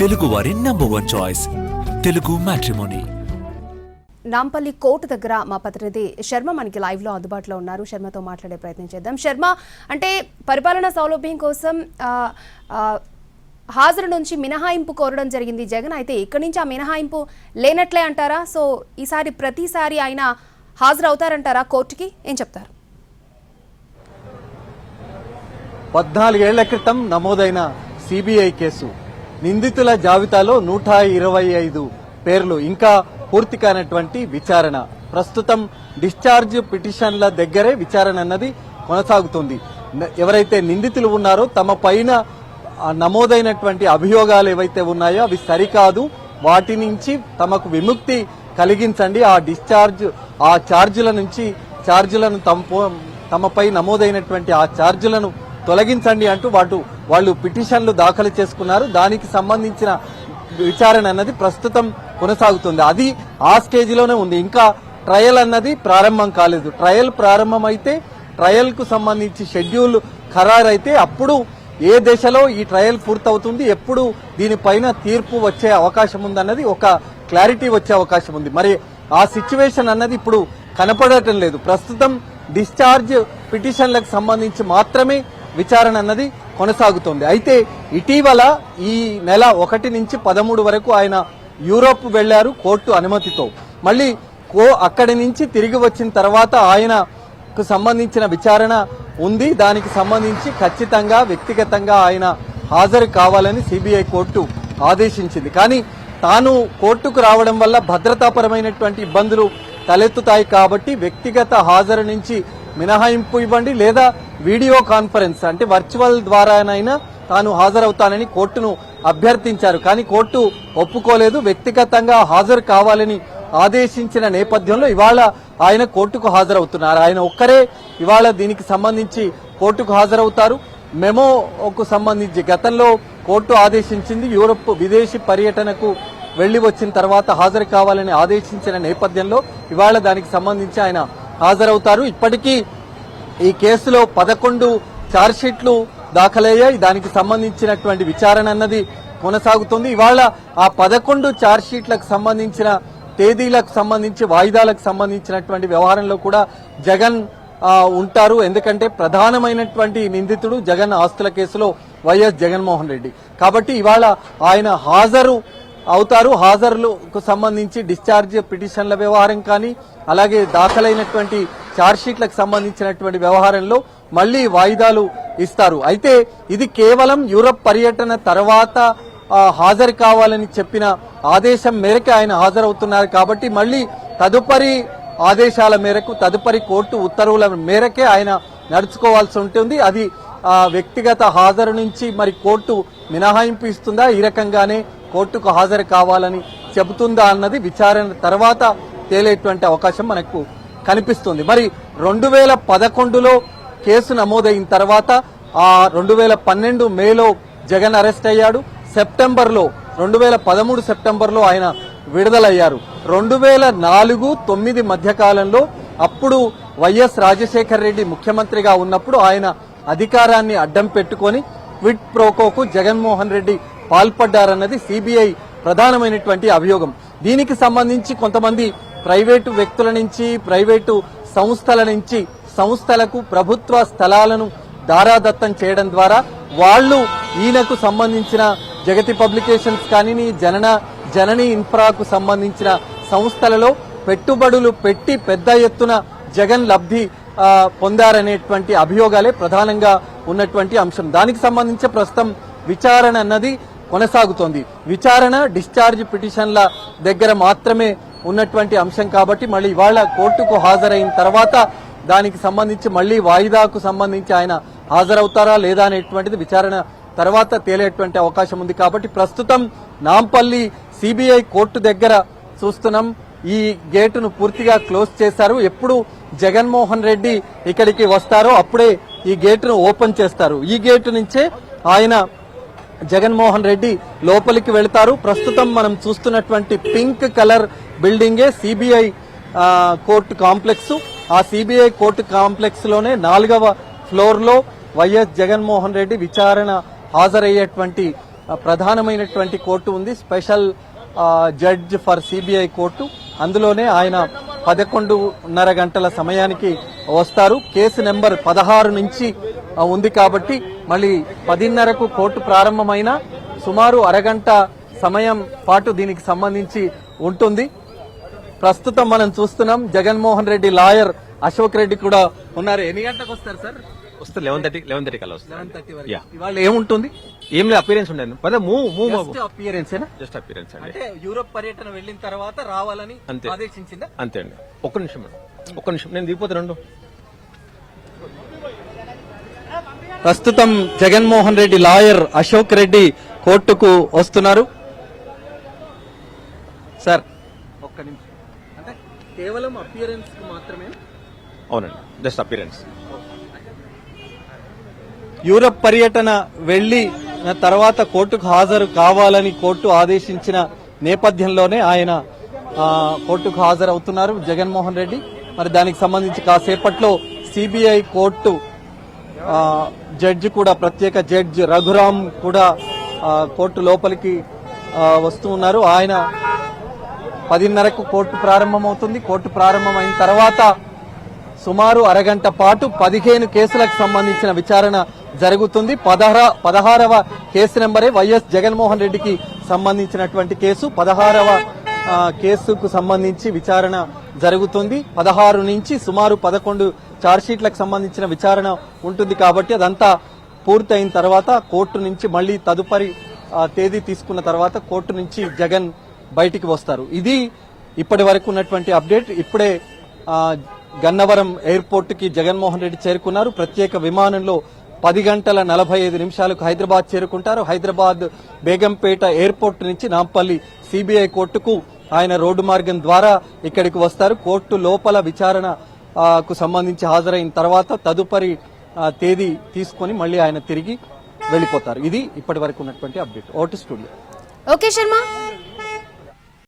తెలుగువారి number one choice Telugu matrimony Nampally court దగ్గర మా ప్రతినిధి శర్మ మనకి లైవ్లో అందుబాటులో ఉన్నారు. శర్మతో మాట్లాడే ప్రయత్నం చేద్దాం. శర్మ అంటే పరిపాలనా సౌలభ్యం కోసం హాజరు నుంచి మినహాయింపు కోరడం జరిగింది జగన్. అయితే ఇక్కడి నుంచి ఆ మినహాయింపు లేనట్లే అంటారా? సో ఈసారి ప్రతిసారి ఆయన హాజరు అవుతారంటారా కోర్టుకి? ఏం చెప్తారు? పద్నాలుగేళ్ళ క్రితం నమోదైన సిబిఐ కేసు. నిందితుల జాబితాలో నూట ఇరవై ఐదు పేర్లు ఇంకా పూర్తి కానటువంటి విచారణ. ప్రస్తుతం డిశ్చార్జ్ పిటిషన్ల దగ్గరే విచారణ అన్నది కొనసాగుతుంది. ఎవరైతే నిందితులు ఉన్నారో తమ పైన నమోదైనటువంటి అభియోగాలు ఏవైతే ఉన్నాయో అవి సరికాదు. వాటి నుంచి తమకు విముక్తి కలిగించండి. ఆ డిశ్చార్జ్ ఆ ఛార్జీల నుంచి ఛార్జీలను తమ తమపై నమోదైనటువంటి ఆ ఛార్జీలను తొలగించండి అంటూ వాటు వాళ్ళు పిటిషన్లు దాఖలు చేసుకున్నారు. దానికి సంబంధించిన విచారణ అన్నది ప్రస్తుతం కొనసాగుతుంది. అది ఆ స్టేజ్లోనే ఉంది. ఇంకా ట్రయల్ అన్నది ప్రారంభం కాలేదు. ట్రయల్ ప్రారంభమైతే ట్రయల్కు సంబంధించి షెడ్యూల్ ఖరారైతే అప్పుడు ఏ దశలో ఈ ట్రయల్ పూర్తవుతుంది ఎప్పుడు దీనిపైన తీర్పు వచ్చే అవకాశం ఉందన్నది ఒక క్లారిటీ వచ్చే అవకాశం ఉంది. మరి ఆ సిచ్యువేషన్ అన్నది ఇప్పుడు కనపడటం లేదు. ప్రస్తుతం డిశ్చార్జ్ పిటిషన్లకు సంబంధించి మాత్రమే విచారణ అన్నది కొనసాగుతోంది. అయితే ఇటీవల ఈ నెల ఒకటి నుంచి పదమూడు వరకు ఆయన యూరోప్ వెళ్ళారు కోర్టు అనుమతితో. మళ్ళీ కో అక్కడి నుంచి తిరిగి వచ్చిన తర్వాత ఆయనకు సంబంధించిన విచారణ ఉంది. దానికి సంబంధించి ఖచ్చితంగా వ్యక్తిగతంగా ఆయన హాజరు కావాలని సిబిఐ కోర్టు ఆదేశించింది. కానీ తాను కోర్టుకు రావడం వల్ల భద్రతాపరమైనటువంటి ఇబ్బందులు తలెత్తుతాయి కాబట్టి వ్యక్తిగత హాజరు నుంచి మినహాయింపు ఇవ్వండి లేదా వీడియో కాన్ఫరెన్స్ అంటే వర్చువల్ ద్వారానైనా తాను హాజరవుతానని కోర్టును అభ్యర్థించారు. కానీ కోర్టు ఒప్పుకోలేదు వ్యక్తిగతంగా హాజరు కావాలని ఆదేశించిన నేపథ్యంలో ఇవాళ ఆయన కోర్టుకు హాజరవుతున్నారు. ఆయన ఒక్కరే ఇవాళ దీనికి సంబంధించి కోర్టుకు హాజరవుతారు. మెమోకు సంబంధించి గతంలో కోర్టు ఆదేశించింది యూరప్ విదేశీ పర్యటనకు వెళ్ళి వచ్చిన తర్వాత హాజరు కావాలని ఆదేశించిన నేపథ్యంలో ఇవాళ దానికి సంబంధించి ఆయన హాజరవుతారు. ఇప్పటికీ ఈ కేసులో పదకొండు ఛార్జ్షీట్లు దాఖలయ్యాయి. దానికి సంబంధించినటువంటి విచారణ అన్నది కొనసాగుతుంది. ఇవాళ ఆ పదకొండు ఛార్జ్షీట్లకు సంబంధించిన తేదీలకు సంబంధించి వాయిదాలకు సంబంధించినటువంటి వ్యవహారంలో కూడా జగన్ ఉంటారు. ఎందుకంటే ప్రధానమైనటువంటి నిందితుడు జగన్ ఆస్తుల కేసులో వైఎస్ జగన్మోహన్ రెడ్డి. కాబట్టి ఇవాళ ఆయన హాజరు అవుతారు. హాజరులకు సంబంధించి డిశ్చార్జ్ పిటిషన్ల వ్యవహారం కానీ అలాగే దాఖలైనటువంటి ఛార్జ్షీట్లకు సంబంధించినటువంటి వ్యవహారంలో మళ్ళీ వాయిదాలు ఇస్తారు. అయితే ఇది కేవలం యూరప్ పర్యటన తర్వాత హాజరు కావాలని చెప్పిన ఆదేశం మేరకు ఆయన హాజరవుతున్నారు కాబట్టి మళ్ళీ తదుపరి ఆదేశాల మేరకు తదుపరి కోర్టు ఉత్తర్వుల మేరకే ఆయన నడుచుకోవాల్సి ఉంటుంది. అది వ్యక్తిగత హాజరు నుంచి మరి కోర్టు మినహాయింపు ఇస్తుందా? ఈ రకంగానే కోర్టుకు హాజరు కావాలని చెబుతుందా అన్నది విచారణ తర్వాత తేలేటువంటి అవకాశం మనకు కనిపిస్తుంది. మరి రెండు వేల పదకొండులో కేసు నమోదైన తర్వాత ఆ రెండు వేల పన్నెండు మేలో జగన్ అరెస్ట్ అయ్యాడు. సెప్టెంబర్లో రెండు వేల పదమూడు సెప్టెంబర్లో ఆయన విడుదలయ్యారు. రెండు వేల నాలుగు తొమ్మిది మధ్యకాలంలో అప్పుడు వైఎస్ రాజశేఖర్ రెడ్డి ముఖ్యమంత్రిగా ఉన్నప్పుడు ఆయన అధికారాన్ని అడ్డం పెట్టుకొని క్విట్ ప్రోకోకు జగన్మోహన్ రెడ్డి పాల్పడ్డారన్నది సిబిఐ ప్రధానమైనటువంటి అభియోగం. దీనికి సంబంధించి కొంతమంది ప్రైవేటు వ్యక్తుల నుంచి ప్రైవేటు సంస్థల నుంచి సంస్థలకు ప్రభుత్వ స్థలాలను దారాదత్తం చేయడం ద్వారా వాళ్ళు ఈయనకు సంబంధించిన జగతి పబ్లికేషన్స్ కానీ జనన జనని ఇన్ఫ్రాకు సంబంధించిన సంస్థలలో పెట్టుబడులు పెట్టి పెద్ద ఎత్తున జగన్ లబ్ధి పొందారనేటువంటి అభియోగాలే ప్రధానంగా ఉన్నటువంటి అంశం. దానికి సంబంధించి ప్రస్తుతం విచారణ అన్నది కొనసాగుతోంది. విచారణ డిశ్చార్జ్ పిటిషన్ల దగ్గర మాత్రమే ఉన్నటువంటి అంశం కాబట్టి మళ్ళీ ఇవాళ కోర్టుకు హాజరైన తర్వాత దానికి సంబంధించి మళ్ళీ వాయిదాకు సంబంధించి ఆయన హాజరవుతారా లేదా అనేటువంటిది విచారణ తర్వాత తేలేటువంటి అవకాశం ఉంది కాబట్టి ప్రస్తుతం నాంపల్లి సిబిఐ కోర్టు దగ్గర చూస్తున్నాం. ఈ గేటును పూర్తిగా క్లోజ్ చేశారు. ఎప్పుడు జగన్మోహన్ రెడ్డి ఇక్కడికి వస్తారో అప్పుడే ఈ గేటును ఓపెన్ చేస్తారు. ఈ గేటు నుంచే ఆయన జగన్మోహన్ రెడ్డి లోపలికి వెళ్తారు. ప్రస్తుతం మనం చూస్తున్నటువంటి పింక్ కలర్ బిల్డింగే సిబిఐ కోర్టు కాంప్లెక్స్. ఆ సిబిఐ కోర్టు కాంప్లెక్స్లోనే నాలుగవ ఫ్లోర్లో వైఎస్ జగన్మోహన్ రెడ్డి విచారణ హాజరయ్యేటువంటి ప్రధానమైనటువంటి కోర్టు ఉంది. Special judge for CBI court. అందులోనే ఆయన పదకొండున్నర గంటల సమయానికి వస్తారు. కేసు నెంబర్ పదహారు నుంచి ఉంది కాబట్టి మళ్ళీ పదిన్నరకు కోర్టు ప్రారంభమైన సుమారు అరగంట సమయం పాటు దీనికి సంబంధించి ఉంటుంది. ప్రస్తుతం మనం చూస్తున్నాం జగన్మోహన్ రెడ్డి లాయర్ అశోక్ రెడ్డి కూడా ఉన్నారు. ఎన్ని గంటలకు వస్తారు సార్? వస్తే లెవెన్ థర్టీ లెవెన్ థర్టీ కల్లా ఇవాళ ఏముంటుంది? ఏం లేదు అపీరెన్స్ ఉండదు. పద move move appearance just appearance అండి. అంటే యూరోప్ పర్యటన వెళ్ళిన తర్వాత రావాలని అంతే. ఆదేశించిందా? అంతే అండి. ఒక్క నిమిషం ఒక్క నిమిషం. నేను దిగిపోతే రెండు ప్రస్తుతం జగన్మోహన్ రెడ్డి లాయర్ అశోక్ రెడ్డి కోర్టుకు వస్తున్నారు. సార్ ఒక్క నిమిషం. అంటే కేవలం అపియరెన్స్ మాత్రమే? అవునండి జస్ట్ అపీరెన్స్ యూరప్ పర్యటన వెళ్ళి తర్వాత కోర్టుకు హాజరు కావాలని కోర్టు ఆదేశించిన నేపథ్యంలోనే ఆయన కోర్టుకు హాజరవుతున్నారు జగన్మోహన్ రెడ్డి. మరి దానికి సంబంధించి కాసేపట్లో సిబిఐ కోర్టు జడ్జి కూడా ప్రత్యేక జడ్జి రఘురామ్ కూడా కోర్టు లోపలికి వస్తూ ఉన్నారు. ఆయన పదిన్నరకు కోర్టు ప్రారంభమవుతుంది. కోర్టు ప్రారంభమైన తర్వాత సుమారు అరగంట పాటు పదిహేను కేసులకు సంబంధించిన విచారణ జరుగుతుంది. పదహార పదహారవ కేసు నెంబరే వైఎస్ జగన్మోహన్ రెడ్డికి సంబంధించినటువంటి కేసు. పదహారవ కేసుకు సంబంధించి విచారణ జరుగుతుంది. పదహారు నుంచి సుమారు పదకొండు ఛార్జ్షీట్లకు సంబంధించిన విచారణ ఉంటుంది కాబట్టి అదంతా పూర్తయిన తర్వాత కోర్టు నుంచి మళ్ళీ తదుపరి తేదీ తీసుకున్న తర్వాత కోర్టు నుంచి జగన్ బయటికి వస్తారు. ఇది ఇప్పటి వరకు ఉన్నటువంటి అప్డేట్. ఇప్పుడే గన్నవరం ఎయిర్పోర్ట్కి జగన్మోహన్ రెడ్డి చేరుకున్నారు. ప్రత్యేక విమానంలో పది గంటల నలభై ఐదు నిమిషాలకు హైదరాబాద్ చేరుకుంటారు. హైదరాబాద్ బేగంపేట ఎయిర్పోర్ట్ నుంచి నాంపల్లి సిబిఐ కోర్టుకు ఆయన రోడ్డు మార్గం ద్వారా ఇక్కడికి వస్తారు. కోర్టు లోపల విచారణ కు సంబంధించి హాజరైన తర్వాత తదుపరి తేదీ తీసుకొని మళ్ళీ ఆయన తిరిగి వెళ్ళిపోతారు. ఇది ఇప్పటి వరకు ఉన్నటువంటి update. Vote studio. Okay Sharma.